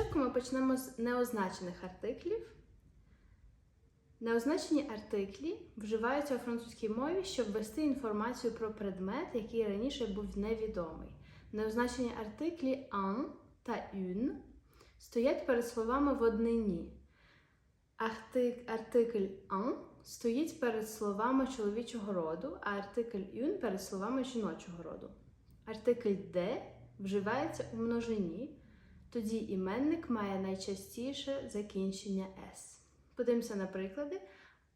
спочатку ми почнемо з неозначених артиклів. Неозначені артиклі вживаються у французькій мові, щоб ввести інформацію про предмет, який раніше був невідомий. Неозначені артиклі un та une стоять перед словами в однині. Артик, артикль un стоїть перед словами чоловічого роду, а артикль une перед словами жіночого роду. Артикль de вживається у множині, тоді іменник має найчастіше закінчення s. Подивимося на приклади.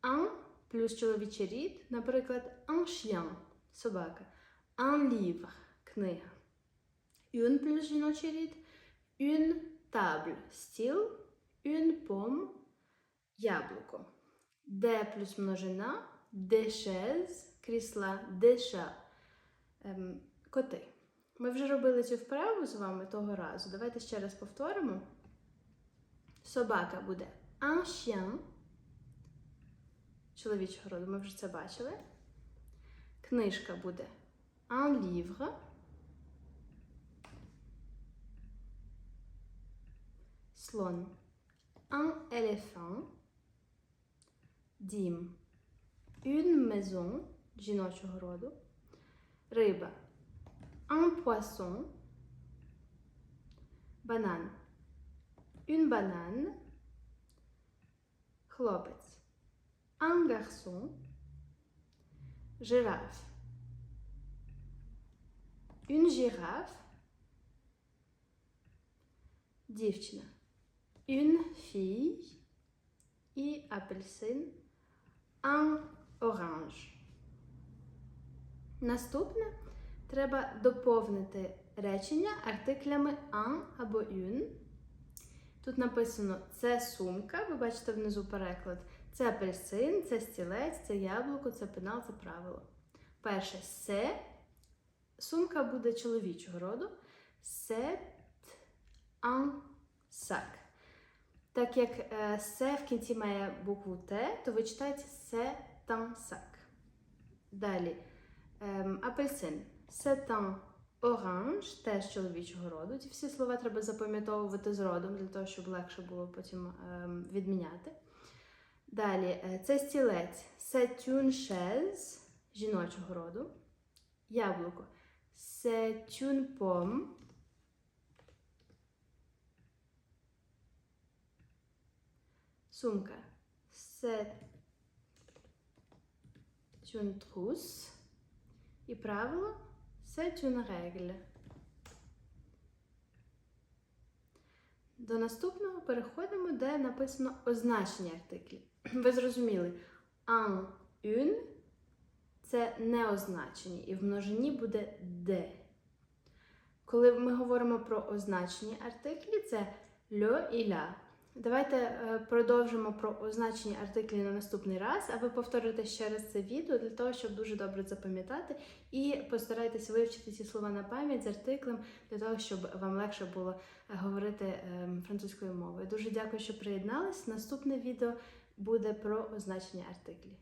Un плюс чоловічий рід, наприклад, un chien – собака, un livre – книга. Une плюс жіночий рід, une table – стіл, une pomme – яблуко. Де плюс множина, des chaises – крісла, des chats – ем, коти. Ми вже робили цю вправу з вами того разу. Давайте ще раз повторимо. Собака буде un chien. Чоловічого роду, ми вже це бачили. Книжка буде un livre. Слон un éléphant. Дім une maison жіночого роду. Риба un poisson. Банан une banane. Хлопець un garçon. Жираф une girafe. Дівчина une fille. І апельсин un orange. Наступне Треба доповнити речення артиклями un або une. Тут написано це сумка, ви бачите внизу переклад. Це апельсин, це стілець, це яблуко, це пенал, це правило. Перше се. Сумка буде чоловічого роду. C'est un sac. Так як е, се в кінці має букву Т, то ви читаєте c'est un sac. Далі ем, апельсин. Un orange, теж чоловічого роду. Ці всі слова треба запам'ятовувати з родом, для того, щоб легше було потім ем, відміняти. Далі, е, це стілець. Une жіночого роду. Яблуко. Une. Сумка. Une. І правило c'est une règle. До наступного переходимо, де написано означені артиклі. Ви зрозуміли, un, une це неозначені, і в множині буде de. Коли ми говоримо про означені артиклі, це le і la. Давайте е, продовжимо про означення артиклів на наступний раз, а ви повторите ще раз це відео для того, щоб дуже добре запам'ятати, і постарайтеся вивчити ці слова на пам'ять з артиклем для того, щоб вам легше було е, говорити е, французькою мовою. Дуже дякую, що приєднались. Наступне відео буде про означення артиклі.